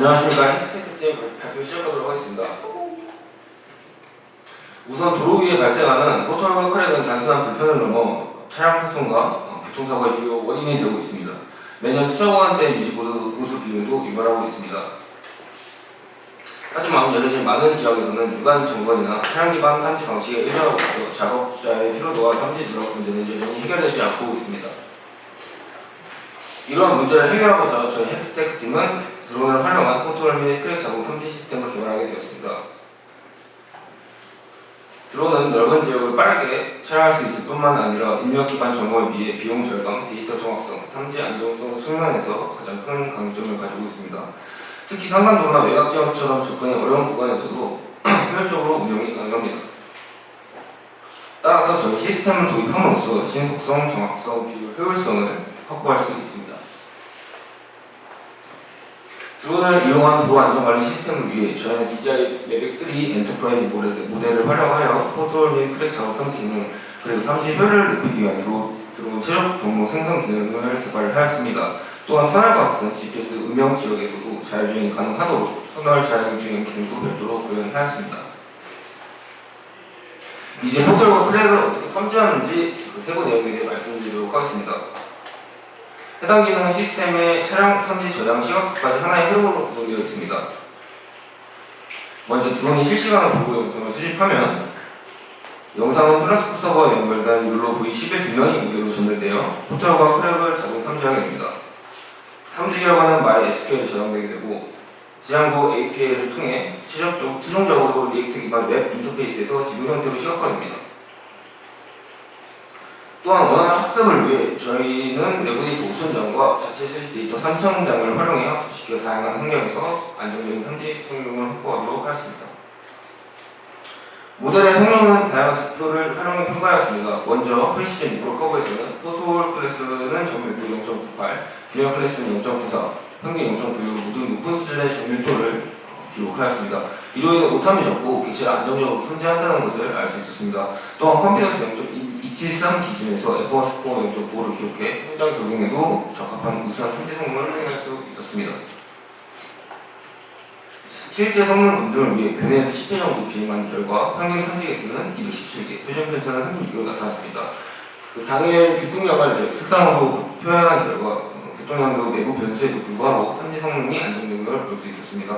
안녕하십니까 헬스테크 팀 발표 시작하도록 하겠습니다. 우선 도로 위에 발생하는 포털과 크랙 등 단순한 불편을 넘어 차량 파손과 어, 교통사고의 주요 원인이 되고 있습니다. 매년 수천억 원대 유지보도 보수 비용도 유발하고 있습니다. 하지만 여전히 많은 지역에서는 유관 점검이나 차량 기반 탐지 방식에 있어 작업자의 피로도와 탐지 누락 문제는 여전히 해결되지 않고 있습니다. 이러한 문제를 해결하고자 저희 헬스테크 팀은 드론을 활용한 컨트롤 및 크랙 자동 탐지 시스템을 개발하게 되었습니다. 드론은 넓은 지역을 빠르게 촬영할 수 있을 뿐만 아니라 인력 기반 점검을 위해 비용 절감, 데이터 정확성, 탐지 안정성 측면에서 가장 큰 강점을 가지고 있습니다. 특히 산간도로나 외곽 지역처럼 접근이 어려운 구간에서도 효율적으로 운영이 가능합니다. 따라서 저희 시스템을 도입함으로써 신속성, 정확성, 비율, 효율성을 확보할 수 있습니다. 드론을 이용한 도로 안전관리 시스템을 위해 저희는 DJI 매빅 3 엔터프라이즈 모델, 모델을 활용하여 포털 및 크랙 작업 탐지 기능 그리고 탐지 효율을 높이기 위한 드론, 드론 최적 경로 생성 기능을 개발하였습니다. 또한 터널과 같은 GPS 음영 지역에서도 자율주행이 가능하도록 터널 자율주행 기능도 별도로 구현하였습니다. 이제 포털과 크랙을 어떻게 탐지하는지 그 세부 내용에 대해 말씀드리도록 하겠습니다. 해당 기능은 시스템의 차량 탐지 저장 시각까지 하나의 흐름으로 구성되어 있습니다. 먼저 드론이 실시간으로 보고 영상을 수집하면 영상은 플라스틱 서버에 연결된 율로 V11 두 명이 무게로 전달되어 포털과 크랙을 자동 탐지하게 됩니다. 탐지 결과는 MySQL에 저장되게 되고 지향구 API를 통해 최종적, 최종적으로 리액트 기반 웹 인터페이스에서 지도 형태로 시각화됩니다. 또한 원하는 학습을 위해 저희는 데이터 5,000장과 자체 수집 데이터 3,000장을 활용해 학습시켜 다양한 환경에서 안정적인 탐지 성능을 확보하도록 하였습니다. 모델의 성능은 다양한 지표를 활용해 평가하였습니다. 먼저 프리시즌 이프로 커버에서는 토톨 클래스는 정밀도 0.98, 균형 클래스는 0.94, 평균 0.96 모두 높은 수준의 어, 기록하였습니다. 이로 인해 오탐이 적고 객체를 안정적으로 탐지한다는 것을 알 수 있었습니다. 또한 컴퓨터에서 0.273 기준에서 F1 스코어 0.95를 기록해 현장 적용에도 적합한 우수한 탐지 성능을 확인할 수 있었습니다. 실제 성능 검증을 위해 교내에서 10회 정도 비행한 결과 평균 탐지 개수는 217개, 표준 편차는 36개로 나타났습니다. 그 당일 교통량을 색상으로 표현한 결과 어, 교통량도 내부 변수에도 불구하고 탐지 성능이 안정된 걸 볼 수 있었습니다.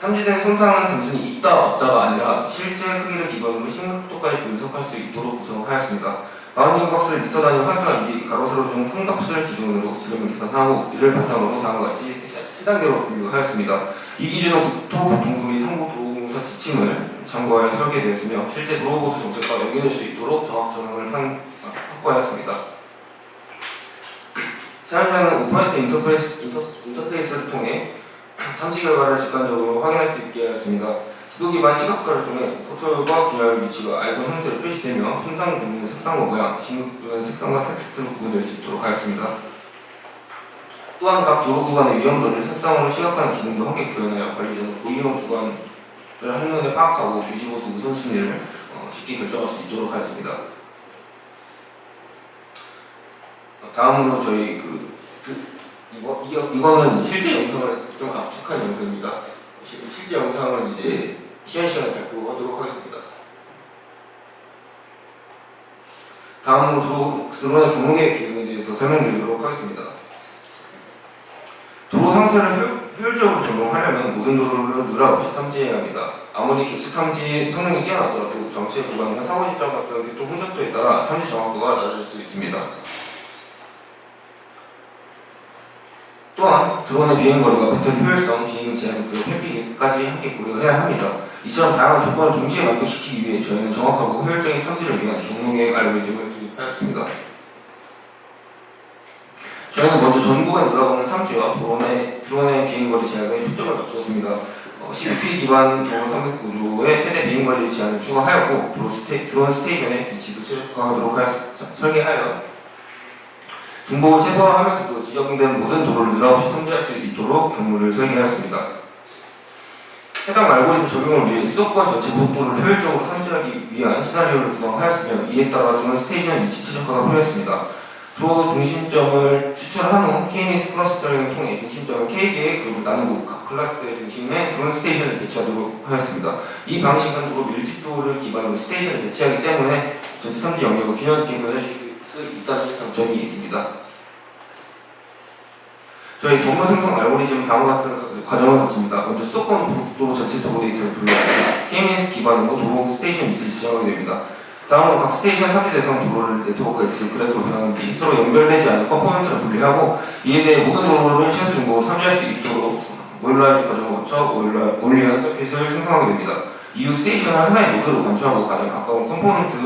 탐지된 손상은 단순히 있다 없다가 아니라 실제 크기를 기반으로 심각도까지 분석할 수 있도록 구성하였습니다. 바운딩 박스를 미터 단위 환수한 뒤 가로 세로 중 큰 값을 기준으로 지름을 계산하고 이를 바탕으로 다음과 같이 세 단계로 분류하였습니다. 이 기준은 국토교통부 및 한국도로공사 지침을 참고하여 설계되었으며 실제 도로보수 정책과 연계될 수 있도록 정확 전형을 한- 확보하였습니다. 사용자는 오퍼레이터 인터페이스, 인터, 인터페이스를 통해 탐지 결과를 직관적으로 확인할 수 있게 하였습니다. 지도 기반 시각화를 통해 포털과 분야의 위치가 아이콘 형태로 표시되며 손상 종류, 색상과 모양, 진급 또는 색상과 텍스트로 구분될 수 있도록 하였습니다. 또한 각 도로 구간의 위험도를 색상으로 시각화하는 기능도 함께 구현하여 관리 전 고위험 구간을 한눈에 파악하고 유지보수 우선순위를 어, 쉽게 결정할 수 있도록 하였습니다. 어, 다음으로 저희 그, 그 이거 이거 이거는 실제 영상을 좀 압축한 영상입니다. 시- 실제 영상은 이제 시간 시간에 발표하도록 하겠습니다. 다음으로 드론의 경로계획 기능에 대해서 설명드리도록 하겠습니다. 도로 상태를 효, 효율적으로 점검하려면 모든 도로를 누락 없이 탐지해야 합니다. 아무리 객체 탐지 성능이 뛰어나더라도 정체 구간이나 사고 시점 같은 교통 혼잡도에 따라 탐지 정확도가 낮아질 수 있습니다. 또한 드론의 비행 거리가 배터리 효율성, 비행 제한, 그리고 회피까지 함께 고려해야 합니다. 이처럼 다양한 조건을 동시에 만족시키기 위해 저희는 정확하고 효율적인 탐지를 위한 경로계획 알고리즘을 도입하였습니다. 저희는 먼저 전국에 돌아오는 탐지와 드론의, 드론의 비행거리 제한에 초점을 맞추었습니다. 어, CP 기반 경로 탐색 구조의 최대 비행거리 제한을 추가하였고 드론, 스테, 드론 스테이션의 위치도 최적화하도록 설계하여 중복을 최소화하면서도 지정된 모든 도로를 누락 없이 통제할 수 있도록 경로를 설계하였습니다. 해당 알고리즘 적용을 위해 수도권 전체 고속도로를 효율적으로 탐지하기 위한 시나리오를 구성하였으며 이에 따라 드론 스테이션 위치 최적화가 필요했습니다. 주 중심점을 추출한 후 KMS 클러스터링을 통해 중심점을 K개의 그룹을 나누고 각 클러스터의 중심에 드론 스테이션을 배치하도록 하였습니다. 이 방식은 도로 밀집도를 기반으로 스테이션을 배치하기 때문에 전체 탐지 영역을 균형 있게 변화시킬 수 있다는 장점이 있습니다. 저희 정보 생성 알고리즘 다음과 같은 과정을 거칩니다. 먼저 수도권 도로 전체 도로 데이터를 분류합니다. KMS 기반으로 도로 스테이션 위치를 지정하게 됩니다. 다음으로 각 스테이션 탑재 대상 도로를 네트워크 X 그래프로 변하는 뒤 서로 연결되지 않은 컴포넌트를 분리하고 이에 대해 모든 도로를 최소 중복으로 탐지할 수 있도록 오일라이즈 과정을 거쳐 오일리언 서킷을 생성하게 됩니다. 이후 스테이션을 하나의 노드로 간주하고 가장 가까운 컴포넌트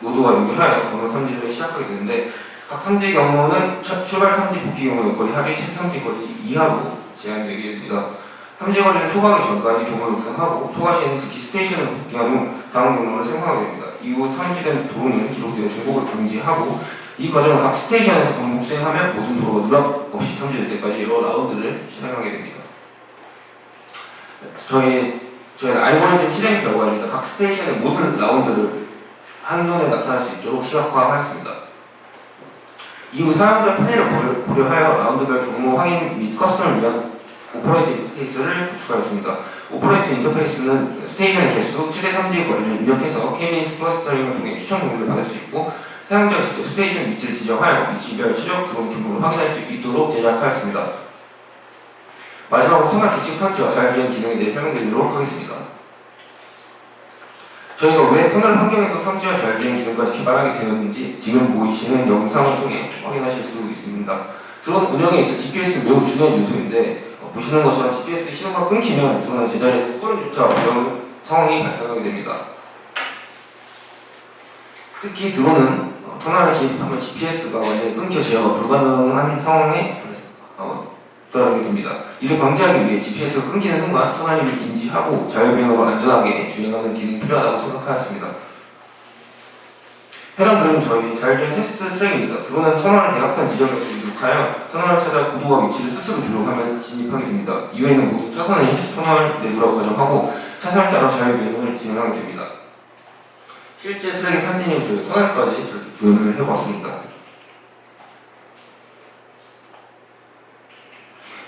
노드와 연결하여 경로 탐지를 시작하게 되는데 각 탐지 경로는 첫 출발 탐지 복귀 경로 거리 합이 최탐지 거리 이하로 제한되게 됩니다. 탐지 거리를 초과하기 전까지 경로를 구성하고 초과 시에는 즉시 스테이션을 복귀한 후 다음 경로를 생성하게 됩니다. 이후 탐지된 도로는 기록되어 중복을 방지하고 이 과정을 각 스테이션에서 반복 수행하면 모든 도로가 누락 없이 탐지될 때까지 여러 라운드를 실행하게 됩니다. 저희 저희 알고리즘 실행 결과입니다. 각 스테이션의 모든 라운드를 한눈에 나타날 수 있도록 시각화하였습니다. 이후 사용자 편의를 고려- 고려 하여 라운드별 경로 확인 및 커스텀을 위한 오퍼레이트 인터페이스를 구축하였습니다. 오퍼레이트 인터페이스는 스테이션의 개수, 최대 3지의 거리를 입력해서 KMS 클러스터링을 통해 추천 경로를 받을 수 있고 사용자가 직접 스테이션 위치를 지정하여 위치별 최적 드론 경로를 확인할 수 있도록 제작하였습니다. 마지막으로 터널 계측 탐지와 자율주행 기능에 대해 설명드리도록 하겠습니다. 저희가 왜 터널 환경에서 탐지와 자율주행 기능까지 개발하게 되었는지 지금 보이시는 영상을 통해 확인하실 수 있습니다. 드론 운영에 있어 GPS는 매우 중요한 요소인데 어, 보시는 것처럼 GPS 신호가 끊기면 드론은 제자리에서 꼬리조차 어려운 상황이 발생하게 됩니다. 특히 드론은 어, 터널에 진입하면 GPS가 완전히 끊겨 제어가 불가능한 상황에 어, 도달하게 됩니다. 이를 방지하기 위해 GPS가 끊기는 순간 터널임을 인지하고 자율주행으로 안전하게 주행하는 기능이 필요하다고 생각하였습니다. 해당 그림은 저희 자율주행 테스트 트랙입니다. 드론은 터널 대각선 지점에서 이륙하여 터널을 찾아 구도와 위치를 스스로 조정하면 진입하게 됩니다. 이후에는 모든 차선이 터널 내부라고 가정하고 차선을 따라 자율주행을 진행하게 됩니다. 실제 트랙의 사진이 저희 터널까지 이렇게 구현을 해봤습니다.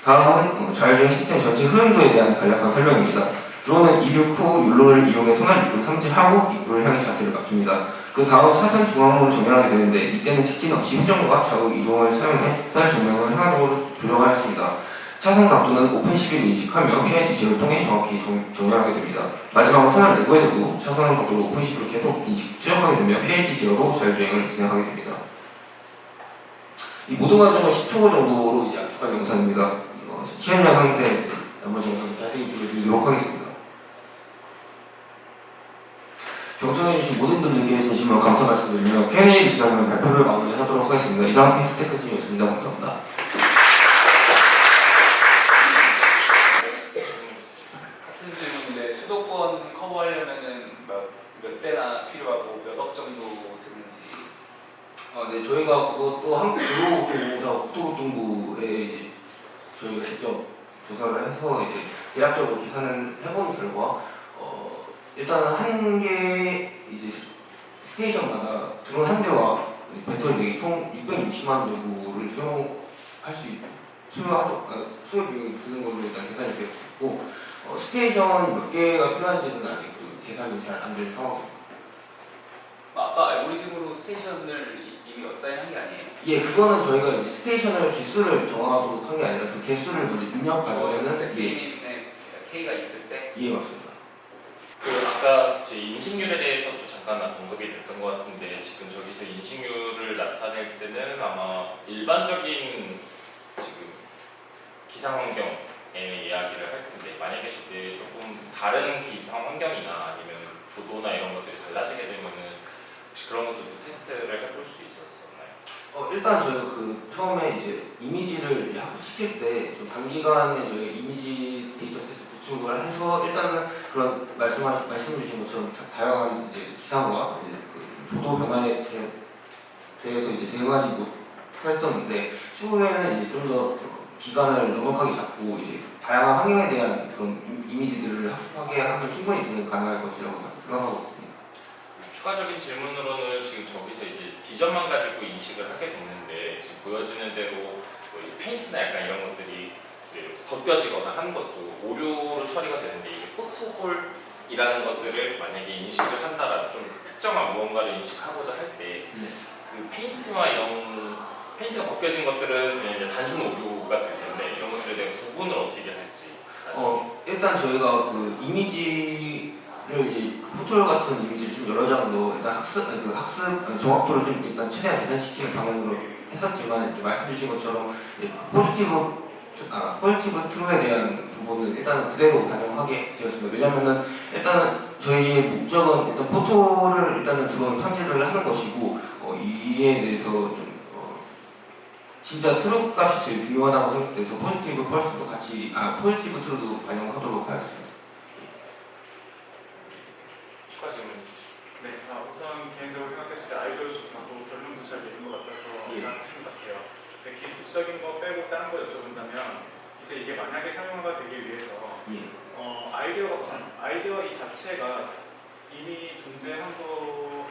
다음은 어, 자율주행 시스템 전체 흐름도에 대한 간략한 설명입니다. 드론은 이륙 후 율로를 이용해 터널 입구를 탐지하고 입구를 향해 자세를 맞춥니다. 그 다음 차선 중앙으로 정면하게 되는데 이때는 직진 없이 회전과 좌우 이동을 사용해 터널 정면을 향하도록 조정하였습니다. 차선 각도는 오픈 시비를 인식하며 PID 제어를 통해 정확히 정, 정렬하게 됩니다. 마지막으로 터널 내부에서도 차선 각도를 오픈 시비를 계속 인식, 추적하게 되며 PID 제어로 자율주행을 진행하게 됩니다. 이 모든 과정을 10초 정도로 약속한 영상입니다. 어, 시험 영상 때 나머지 영상 자세히 보여드리도록 하겠습니다. 경청해주신 모든 분들께 진심으로 감사 말씀드리며 Q&A 진행하면 발표를 마무리하도록 하겠습니다. 이상 텍스테크팀이었습니다. 감사합니다. 같은 질문인데 수도권 커버하려면은 몇, 몇 대나 필요하고 몇 억 정도 드는지 아, 네, 저희가 그것도 한국 도로공사 국토교통부에 이제 저희가 직접 조사를 해서 이제 대략적으로 계산을 해본 결과 어, 일단 한개 이제 스- 스테이션마다 드론 한 대와 배터리 4개 총 660만 정도를 소용할 수 있고 소요하도 아, 소요 비용이 드는 걸로 일단 계산이 되었고 어, 스테이션 몇 개가 필요한지는 아직 그 계산이 잘안된 상황입니다. 아까 알고리즘으로 스테이션을 이- 이미 어사인한 게 아니에요? 예, 그거는 저희가 스테이션을 개수를 정하도록 한 게 아니라 그 개수를 먼저 입력하면은 예, K에 K가 있을 때 예 맞습니다. 그 아까 저 인식률에 대해서도 잠깐 언급이 됐던 것 같은데 지금 저기서 인식률을 나타낼 때는 아마 일반적인 지금 기상 환경의 이야기를 할 텐데 만약에 저게 조금 다른 기상 환경이나 아니면 조도나 이런 것들이 달라지게 되면은 혹시 그런 것들도 테스트를 해볼 수 있었었나요? 어, 일단 저희가 그 처음에 이제 이미지를 학습시킬 때 좀 단기간에 저희가 이미지 데이터셋을 구축을 해서 일단은 그런 말씀하 말씀 주신 것처럼 다, 다양한 이제 기상과 그 조도 변화에 대, 대해서 이제 대응하지 못했었는데 추후에는 이제 좀 더 기간을 넉넉하게 잡고 이제 다양한 환경에 대한 그런 이- 이미지들을 학습하게 하면 충분히 가능할 것이라고 생각하고 있습니다. 추가적인 질문으로는 지금 저기서 이제 비전만 가지고 인식을 하게 됐는데 지금 보여지는 대로 뭐 이제 페인트나 약간 이런 것들이 이제 벗겨지거나 하는 것도 오류로 처리가 되는데 이게 포토홀이라는 것들을 만약에 인식을 한다라면 좀 특정한 무언가를 인식하고자 할 때그 네. 페인트와 이런 페인트가 벗겨진 것들은 그냥 이제 단순 오류가 될 텐데 이런 것들에 대한 구분을 어떻게 할지 나중에 어, 일단 저희가 그 이미지를 그 포털 같은 이미지를 좀 여러 장으로 일단 학습 그 학습 어, 정확도를 좀 일단 최대한 개선시키는 방향으로 했었지만 말씀 주신 것처럼 이제 그 포지티브 아 포지티브 트루에 대한 부분은 일단은 그대로 반영하게 되었습니다. 왜냐면은 일단은 저희의 목적은 일단 포토를 일단은 들어온 탐지를 하는 것이고 어, 이에 대해서 좀 어, 진짜 트루 값이 제일 중요하다고 생각돼서 포지티브 펄스도 같이 아 포지티브 트루도 반영하도록 하였습니다. 추가 질문 있으시죠? 네, 아, 우선 개인적으로 생각했을 때 아이돌 좋다고 결론도 잘 내린 것 같아서 예. 생각하신 것 같아요. 근데 기술적인 거 빼고 다른 거 여쭤본다면 이제 이게 만약에 상용화가 되기 위해서 예. 어, 아이디어 이 자체가 이미 존재한 거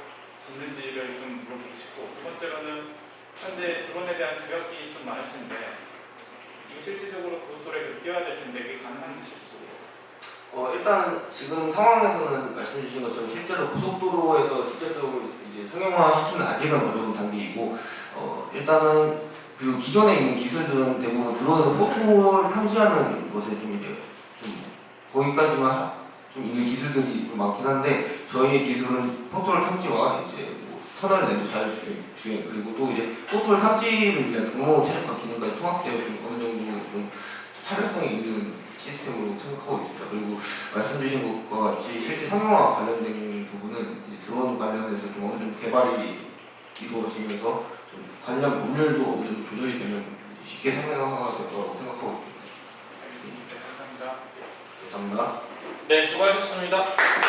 있는지를 좀 물어보고 싶고 두 번째로는 현재 드론에 대한 주력이 좀 많을 텐데 이거 실질적으로 고속도로에 뛰어야 될 텐데 이게 가능한지 실수로. 어 일단 지금 상황에서는 말씀 주신 것처럼 실제로 고속도로에서 직접적으로 이제 상용화 시키는 아직은 어려운 단계이고 어 일단은 그 기존에 있는 기술들은 대부분 드론으로 포토를 탐지하는 것에 좀 이제 좀 거기까지만 하- 좀 있는 기술들이 좀 많긴 한데 저희의 기술은 포토를 탐지와 이제 뭐 터널 내도 자율주행 주행 그리고 또 이제 포토를 탐지를 위한 경로 체력과 기능까지 통합되어 좀 어느 정도 좀 차별성이 있는 시스템으로 생각하고 있습니다. 그리고 말씀 주신 것과 같이 실제 상용화 관련된 부분은 이제 드론 관련해서 좀 어느 정도 개발이 이루어지면서 좀 관련 법률도 어느 정도 조절이 되면 쉽게 상용화가 될 거라고 생각하고 있습니다. 알겠습니다. 감사합니다. 감사합니다. 네, 수고하셨습니다.